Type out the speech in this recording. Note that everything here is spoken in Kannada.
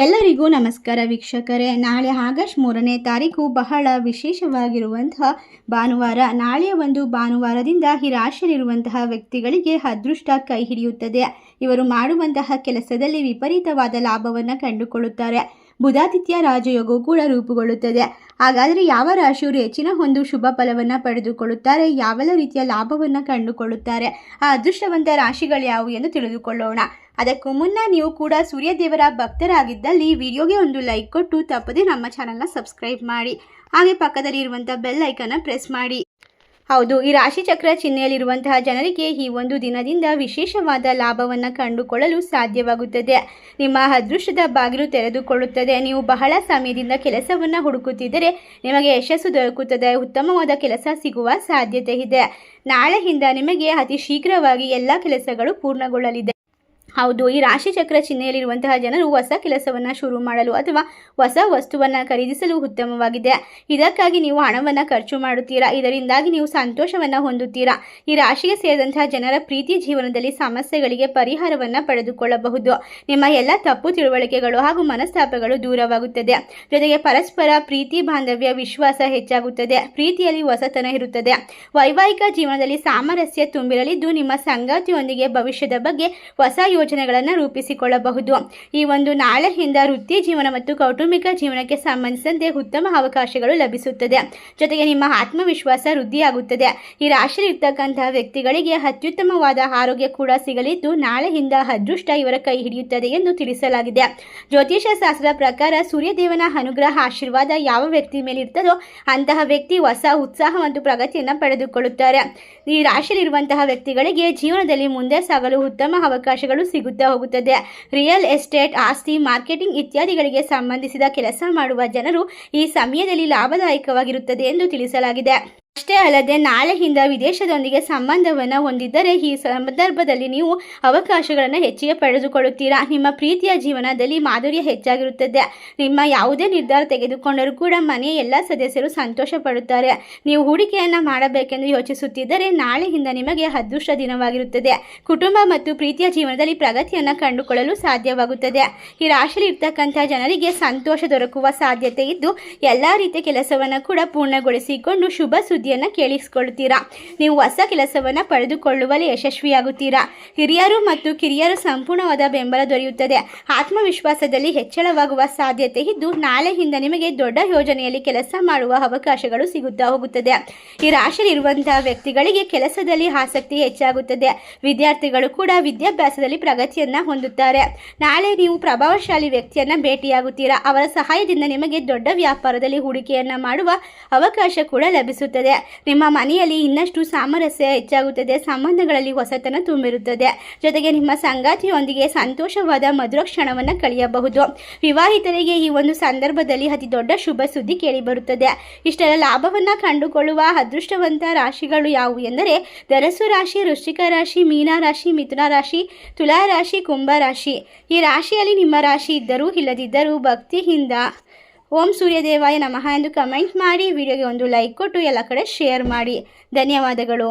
ಎಲ್ಲರಿಗೂ ನಮಸ್ಕಾರ ವೀಕ್ಷಕರೇ. ನಾಳೆ ಆಗಸ್ಟ್ ಮೂರನೇ ತಾರೀಕು ಬಹಳ ವಿಶೇಷವಾಗಿರುವಂತಹ ಭಾನುವಾರ. ನಾಳೆಯ ಒಂದು ಭಾನುವಾರದಿಂದ ಈ ವ್ಯಕ್ತಿಗಳಿಗೆ ಅದೃಷ್ಟ ಕೈ ಹಿಡಿಯುತ್ತದೆ. ಇವರು ಮಾಡುವಂತಹ ಕೆಲಸದಲ್ಲಿ ವಿಪರೀತವಾದ ಲಾಭವನ್ನು ಕಂಡುಕೊಳ್ಳುತ್ತಾರೆ. ಬುಧಾದಿತ್ಯ ರಾಜಯೋಗವು ಕೂಡ ರೂಪುಗೊಳ್ಳುತ್ತದೆ. ಹಾಗಾದರೆ ಯಾವ ರಾಶಿಯವರು ಹೆಚ್ಚಿನ ಒಂದು ಶುಭ ಫಲವನ್ನು ಪಡೆದುಕೊಳ್ಳುತ್ತಾರೆ? ಯಾವೆಲ್ಲ ರೀತಿಯ ಲಾಭವನ್ನು ಕಂಡುಕೊಳ್ಳುತ್ತಾರೆ? ಆ ಅದೃಷ್ಟವಂತ ರಾಶಿಗಳು ಯಾವುವು ಎಂದು ತಿಳಿದುಕೊಳ್ಳೋಣ. ಅದಕ್ಕೂ ಮುನ್ನ ನೀವು ಕೂಡ ಸೂರ್ಯದೇವರ ಭಕ್ತರಾಗಿದ್ದಲ್ಲಿ ವಿಡಿಯೋಗೆ ಒಂದು ಲೈಕ್ ಕೊಟ್ಟು ತಪ್ಪದೆ ನಮ್ಮ ಚಾನಲ್ನ ಸಬ್ಸ್ಕ್ರೈಬ್ ಮಾಡಿ. ಹಾಗೆ ಪಕ್ಕದಲ್ಲಿ ಇರುವಂಥ ಬೆಲ್ ಐಕನ್ನ ಪ್ರೆಸ್ ಮಾಡಿ. ಹೌದು, ಈ ರಾಶಿಚಕ್ರ ಚಿಹ್ನೆಯಲ್ಲಿರುವಂತಹ ಜನರಿಗೆ ಈ ಒಂದು ದಿನದಿಂದ ವಿಶೇಷವಾದ ಲಾಭವನ್ನು ಕಂಡುಕೊಳ್ಳಲು ಸಾಧ್ಯವಾಗುತ್ತದೆ. ನಿಮ್ಮ ಅದೃಷ್ಟದ ಬಾಗಿಲು ತೆರೆದುಕೊಳ್ಳುತ್ತದೆ. ನೀವು ಬಹಳ ಸಮಯದಿಂದ ಕೆಲಸವನ್ನು ಹುಡುಕುತ್ತಿದ್ದರೆ ನಿಮಗೆ ಯಶಸ್ಸು ದೊರಕುತ್ತದೆ. ಉತ್ತಮವಾದ ಕೆಲಸ ಸಿಗುವ ಸಾಧ್ಯತೆ ಇದೆ. ನಾಳೆಯಿಂದ ನಿಮಗೆ ಅತಿ ಶೀಘ್ರವಾಗಿ ಎಲ್ಲ ಕೆಲಸಗಳು ಪೂರ್ಣಗೊಳ್ಳಲಿದೆ. ಹೌದು, ಈ ರಾಶಿಚಕ್ರ ಚಿಹ್ನೆಯಲ್ಲಿರುವಂತಹ ಜನರು ಹೊಸ ಕೆಲಸವನ್ನು ಶುರು ಮಾಡಲು ಅಥವಾ ಹೊಸ ವಸ್ತುವನ್ನು ಖರೀದಿಸಲು ಉತ್ತಮವಾಗಿದೆ. ಇದಕ್ಕಾಗಿ ನೀವು ಹಣವನ್ನು ಖರ್ಚು ಮಾಡುತ್ತೀರಾ? ಇದರಿಂದಾಗಿ ನೀವು ಸಂತೋಷವನ್ನು ಹೊಂದುತ್ತೀರಾ? ಈ ರಾಶಿಗೆ ಸೇರಿದಂತಹ ಜನರ ಪ್ರೀತಿ ಜೀವನದಲ್ಲಿ ಸಮಸ್ಯೆಗಳಿಗೆ ಪರಿಹಾರವನ್ನು ಪಡೆದುಕೊಳ್ಳಬಹುದು. ನಿಮ್ಮ ಎಲ್ಲ ತಪ್ಪು ತಿಳುವಳಿಕೆಗಳು ಹಾಗೂ ಮನಸ್ತಾಪಗಳು ದೂರವಾಗುತ್ತದೆ. ಜೊತೆಗೆ ಪರಸ್ಪರ ಪ್ರೀತಿ, ಬಾಂಧವ್ಯ, ವಿಶ್ವಾಸ ಹೆಚ್ಚಾಗುತ್ತದೆ. ಪ್ರೀತಿಯಲ್ಲಿ ಹೊಸತನ ಇರುತ್ತದೆ. ವೈವಾಹಿಕ ಜೀವನದಲ್ಲಿ ಸಾಮರಸ್ಯ ತುಂಬಿರಲಿದ್ದು ನಿಮ್ಮ ಸಂಗಾತಿಯೊಂದಿಗೆ ಭವಿಷ್ಯದ ಬಗ್ಗೆ ಹೊಸ ಯೋಜನೆಗಳನ್ನು ರೂಪಿಸಿಕೊಳ್ಳಬಹುದು. ಈ ಒಂದು ನಾಳೆಯಿಂದ ವೃತ್ತಿ ಜೀವನ ಮತ್ತು ಕೌಟುಂಬಿಕ ಜೀವನಕ್ಕೆ ಸಂಬಂಧಿಸಿದಂತೆ ಉತ್ತಮ ಅವಕಾಶಗಳು ಲಭಿಸುತ್ತದೆ. ಜೊತೆಗೆ ನಿಮ್ಮ ಆತ್ಮವಿಶ್ವಾಸ ವೃದ್ಧಿಯಾಗುತ್ತದೆ. ಈ ರಾಶಿಯಲ್ಲಿರ್ತಕ್ಕಂತಹ ವ್ಯಕ್ತಿಗಳಿಗೆ ಅತ್ಯುತ್ತಮವಾದ ಆರೋಗ್ಯ ಕೂಡ ಸಿಗಲಿದ್ದು, ನಾಳೆಯಿಂದ ಅದೃಷ್ಟ ಇವರ ಕೈ ಹಿಡಿಯುತ್ತದೆ ಎಂದು ತಿಳಿಸಲಾಗಿದೆ. ಜ್ಯೋತಿಷ ಶಾಸ್ತ್ರದ ಪ್ರಕಾರ ಸೂರ್ಯದೇವನ ಅನುಗ್ರಹ ಆಶೀರ್ವಾದ ಯಾವ ವ್ಯಕ್ತಿ ಮೇಲೆ ಇರ್ತದೋ ಅಂತಹ ವ್ಯಕ್ತಿ ಹೊಸ ಉತ್ಸಾಹ ಮತ್ತು ಪ್ರಗತಿಯನ್ನು ಪಡೆದುಕೊಳ್ಳುತ್ತಾರೆ. ಈ ರಾಶಿಯಲ್ಲಿರುವಂತಹ ವ್ಯಕ್ತಿಗಳಿಗೆ ಜೀವನದಲ್ಲಿ ಮುಂದೆ ಸಾಗಲು ಉತ್ತಮ ಅವಕಾಶಗಳು ಸಿಗುತ್ತಾ ಹೋಗುತ್ತದೆ. ರಿಯಲ್ ಎಸ್ಟೇಟ್, ಆಸ್ತಿ, ಮಾರ್ಕೆಟಿಂಗ್ ಇತ್ಯಾದಿಗಳಿಗೆ ಸಂಬಂಧಿಸಿದ ಕೆಲಸ ಮಾಡುವ ಜನರು ಈ ಸಮಯದಲ್ಲಿ ಲಾಭದಾಯಕವಾಗಿರುತ್ತದೆ ಎಂದು ತಿಳಿಸಲಾಗಿದೆ. ಅಷ್ಟೇ ಅಲ್ಲದೆ ನಾಳೆಯಿಂದ ವಿದೇಶದೊಂದಿಗೆ ಸಂಬಂಧವನ್ನು ಹೊಂದಿದ್ದರೆ ಈ ಸಂದರ್ಭದಲ್ಲಿ ನೀವು ಅವಕಾಶಗಳನ್ನು ಹೆಚ್ಚಿಗೆ ಪಡೆದುಕೊಳ್ಳುತ್ತೀರಾ? ನಿಮ್ಮ ಪ್ರೀತಿಯ ಜೀವನದಲ್ಲಿ ಮಾಧುರ್ಯ ಹೆಚ್ಚಾಗಿರುತ್ತದೆ. ನಿಮ್ಮ ಯಾವುದೇ ನಿರ್ಧಾರ ತೆಗೆದುಕೊಂಡರೂ ಕೂಡ ಮನೆಯ ಎಲ್ಲ ಸದಸ್ಯರು ಸಂತೋಷ ಪಡುತ್ತಾರೆ ನೀವು ಹೂಡಿಕೆಯನ್ನು ಮಾಡಬೇಕೆಂದು ಯೋಚಿಸುತ್ತಿದ್ದರೆ ನಾಳೆಯಿಂದ ನಿಮಗೆ ಅದೃಷ್ಟ ದಿನವಾಗಿರುತ್ತದೆ. ಕುಟುಂಬ ಮತ್ತು ಪ್ರೀತಿಯ ಜೀವನದಲ್ಲಿ ಪ್ರಗತಿಯನ್ನು ಕಂಡುಕೊಳ್ಳಲು ಸಾಧ್ಯವಾಗುತ್ತದೆ. ಈ ರಾಶಿಯಲ್ಲಿ ಇರ್ತಕ್ಕಂಥ ಜನರಿಗೆ ಸಂತೋಷ ದೊರಕುವ ಸಾಧ್ಯತೆ ಇದ್ದು, ಎಲ್ಲ ರೀತಿಯ ಕೆಲಸವನ್ನು ಕೂಡ ಪೂರ್ಣಗೊಳಿಸಿಕೊಂಡು ಶುಭ ಸುದ್ದಿಯನ್ನು ಕೇಳಿಸಿಕೊಳ್ತೀರಾ? ನೀವು ಹೊಸ ಕೆಲಸವನ್ನು ಪಡೆದುಕೊಳ್ಳುವಲ್ಲಿ ಯಶಸ್ವಿಯಾಗುತ್ತೀರಾ? ಹಿರಿಯರು ಮತ್ತು ಕಿರಿಯರು ಸಂಪೂರ್ಣವಾದ ಬೆಂಬಲ ದೊರೆಯುತ್ತದೆ. ಆತ್ಮವಿಶ್ವಾಸದಲ್ಲಿ ಹೆಚ್ಚಳವಾಗುವ ಸಾಧ್ಯತೆ ಇದ್ದು ನಾಳೆಯಿಂದ ನಿಮಗೆ ದೊಡ್ಡ ಯೋಜನೆಯಲ್ಲಿ ಕೆಲಸ ಮಾಡುವ ಅವಕಾಶಗಳು ಸಿಗುತ್ತಾ ಹೋಗುತ್ತದೆ. ಈ ರಾಶಿಯಲ್ಲಿರುವಂತಹ ವ್ಯಕ್ತಿಗಳಿಗೆ ಕೆಲಸದಲ್ಲಿ ಆಸಕ್ತಿ ಹೆಚ್ಚಾಗುತ್ತದೆ. ವಿದ್ಯಾರ್ಥಿಗಳು ಕೂಡ ವಿದ್ಯಾಭ್ಯಾಸದಲ್ಲಿ ಪ್ರಗತಿಯನ್ನು ಹೊಂದುತ್ತಾರೆ. ನಾಳೆ ನೀವು ಪ್ರಭಾವಶಾಲಿ ವ್ಯಕ್ತಿಯನ್ನು ಭೇಟಿಯಾಗುತ್ತೀರಾ? ಅವರ ಸಹಾಯದಿಂದ ನಿಮಗೆ ದೊಡ್ಡ ವ್ಯಾಪಾರದಲ್ಲಿ ಹೂಡಿಕೆಯನ್ನು ಮಾಡುವ ಅವಕಾಶ ಕೂಡ ಲಭಿಸುತ್ತದೆ. ನಿಮ್ಮ ಮನೆಯಲ್ಲಿ ಇನ್ನಷ್ಟು ಸಾಮರಸ್ಯ ಹೆಚ್ಚಾಗುತ್ತದೆ, ಸಂಬಂಧಗಳಲ್ಲಿ ಹೊಸತನ ತುಂಬಿರುತ್ತದೆ. ಜೊತೆಗೆ ನಿಮ್ಮ ಸಂಗಾತಿಯೊಂದಿಗೆ ಸಂತೋಷವಾದ ಮಧುರ ಕ್ಷಣವನ್ನು ಕಳೆಯಬಹುದು. ವಿವಾಹಿತರಿಗೆ ಈ ಒಂದು ಸಂದರ್ಭದಲ್ಲಿ ಅತಿ ದೊಡ್ಡ ಶುಭ ಸುದ್ದಿ ಕೇಳಿಬರುತ್ತದೆ. ಇಷ್ಟರ ಲಾಭವನ್ನು ಕಂಡುಕೊಳ್ಳುವ ಅದೃಷ್ಟವಂತ ರಾಶಿಗಳು ಯಾವುವು ಎಂದರೆ ಧನಸು ರಾಶಿ, ವೃಶ್ಚಿಕ ರಾಶಿ, ಮೀನ ರಾಶಿ, ಮಿಥುನ ರಾಶಿ, ತುಲಾ ರಾಶಿ, ಕುಂಭ ರಾಶಿ. ಈ ರಾಶಿಯಲ್ಲಿ ನಿಮ್ಮ ರಾಶಿ ಇದ್ದರೂ, ಇಲ್ಲದಿದ್ದರೂ ಭಕ್ತಿಯಿಂದ ಓಂ ಸೂರ್ಯದೇವಾಯ ನಮಃ ಎಂದು ಕಮೆಂಟ್ ಮಾಡಿ, ವಿಡಿಯೋಗೆ ಒಂದು ಲೈಕ್ ಕೊಟ್ಟು ಎಲ್ಲ ಕಡೆ ಶೇರ್ ಮಾಡಿ. ಧನ್ಯವಾದಗಳು.